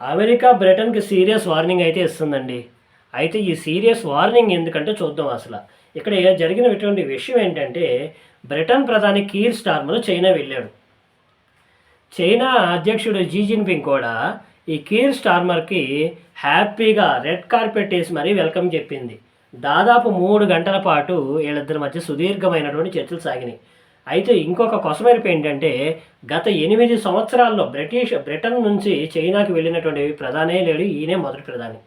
America బ్రిటన్కి serious warning అయితే ఇస్తుందండి. అయితే ఈ సీరియస్ వార్నింగ్ ఎందుకంటే చూద్దాం అసలు. ఇక్కడ జరిగినటువంటి విషయం ఏంటంటే బ్రిటన్ ప్రధాని కీర్ స్టార్మర్ చైనా వెళ్ళాడు. చైనా అధ్యక్షుడు జీ జిన్పింగ్ కూడా ఈ కీర్ స్టార్మర్కి హ్యాపీగా రెడ్ కార్పెట్ వేసి మరీ వెల్కమ్ చెప్పింది. దాదాపు మూడు గంటల పాటు వీళ్ళిద్దరి మధ్య సుదీర్ఘమైనటువంటి చర్చలు సాగినాయి. అయితే ఇంకొక కొసమెరుపు ఏంటంటే గత ఎనిమిది సంవత్సరాల్లో బ్రిటిష్ బ్రిటన్ నుంచి చైనాకి వెళ్ళినటువంటి ప్రధానే లేడు ఈయనే మొదటి ప్రధాని.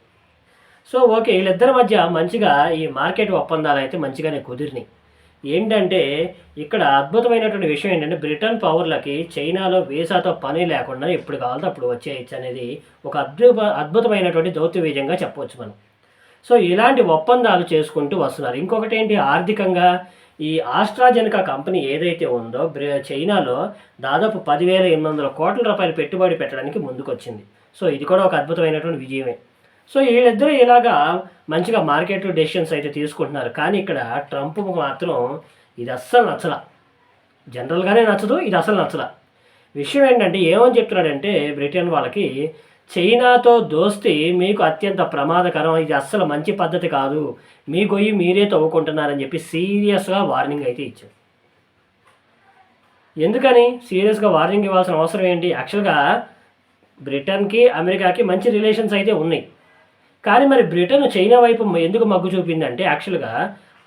సో ఓకే వీళ్ళిద్దరి మధ్య మంచిగా ఈ మార్కెట్ ఒప్పందాలు అయితే మంచిగానే కుదిరినాయి. ఏంటంటే ఇక్కడ అద్భుతమైనటువంటి విషయం ఏంటంటే బ్రిటన్ పవర్లకి చైనాలో వీసాతో పని లేకుండా ఎప్పుడు కావాలో అప్పుడు వచ్చేయచ్చు అనేది ఒక అద్భుత అద్భుతమైనటువంటి దౌత్యవీజంగా చెప్పవచ్చు మనం. సో ఇలాంటి ఒప్పందాలు చేసుకుంటూ వస్తున్నారు. ఇంకొకటి ఏంటి? ఆర్థికంగా ఈ ఆస్ట్రాజెనికా కంపెనీ ఏదైతే ఉందో చైనాలో దాదాపు పదివేల ఎనిమిది వందల కోట్ల రూపాయలు పెట్టుబడి పెట్టడానికి ముందుకొచ్చింది. సో ఇది కూడా ఒక అద్భుతమైనటువంటి విజయమే. సో వీళ్ళిద్దరూ ఇలాగా మంచిగా మార్కెట్ డెసిషన్స్ అయితే తీసుకుంటున్నారు. కానీ ఇక్కడ ట్రంప్ మాత్రం ఇది అస్సలు నచ్చల. జనరల్గానే నచ్చదు ఇది అసలు నచ్చల. విషయం ఏంటంటే ఏమని చెప్తున్నాడంటే బ్రిటన్ వాళ్ళకి చైనాతో దోస్తి మీకు అత్యంత ప్రమాదకరం. ఇది అస్సలు మంచి పద్ధతి కాదు. మీ గొయ్యి మీరే తవ్వుకుంటున్నారని చెప్పి సీరియస్గా వార్నింగ్ అయితే ఇచ్చారు. ఎందుకని? సీరియస్గా వార్నింగ్ ఇవ్వాల్సిన అవసరం ఏంటి? యాక్చువల్గా బ్రిటన్కి అమెరికాకి మంచి రిలేషన్స్ అయితే ఉన్నాయి. కానీ మరి బ్రిటన్ చైనా వైపు ఎందుకు మగ్గు చూపిందంటే యాక్చువల్గా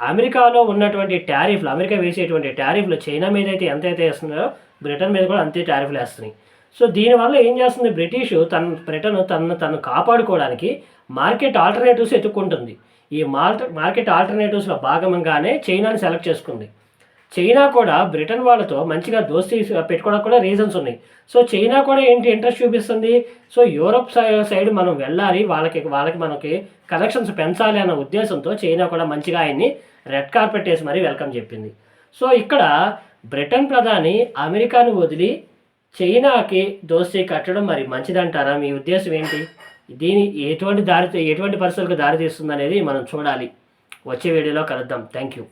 అమెరికాలో ఉన్నటువంటి టారిఫ్లు అమెరికా వేసేటువంటి ట్యారిఫ్లు చైనా మీద అయితే ఎంత అయితే వేస్తున్నారో బ్రిటన్ మీద కూడా అంతే టారిఫ్లు వేస్తున్నాయి. సో దీనివల్ల ఏం చేస్తుంది బ్రిటిష్ తన బ్రిటన్ తనను తను కాపాడుకోవడానికి మార్కెట్ ఆల్టర్నేటివ్స్ ఎత్తుక్కుంటుంది. ఈ మార్ట మార్కెట్ ఆల్టర్నేటివ్స్లో భాగంగానే చైనాని సెలెక్ట్ చేసుకుంది. చైనా కూడా బ్రిటన్ వాళ్ళతో మంచిగా దోస్తీ పెట్టుకోవడానికి కూడా రీజన్స్ ఉన్నాయి. సో చైనా కూడా ఏంటి ఇంట్రెస్ట్ చూపిస్తుంది? సో యూరప్ సై- సైడ్ మనం వెళ్ళాలి వాళ్ళకి వాళ్ళకి మనకి కనెక్షన్స్ పెంచాలి అన్న ఉద్దేశంతో చైనా కూడా మంచిగా ఆయన్ని రెడ్ కార్పెట్ వేసి మరీ వెల్కమ్ చెప్పింది. సో ఇక్కడ బ్రిటన్ ప్రధాని అమెరికాను వదిలి చైనాకి దోస్తీ కట్టడం మరి మంచిదంటారా? మీ ఉద్దేశం ఏంటి? దీని ఎటువంటి దారి ఎటువంటి పరిస్థితులకు దారి తీస్తుంది అనేది మనం చూడాలి. వచ్చే వీడియోలో కలుద్దాం. Thank you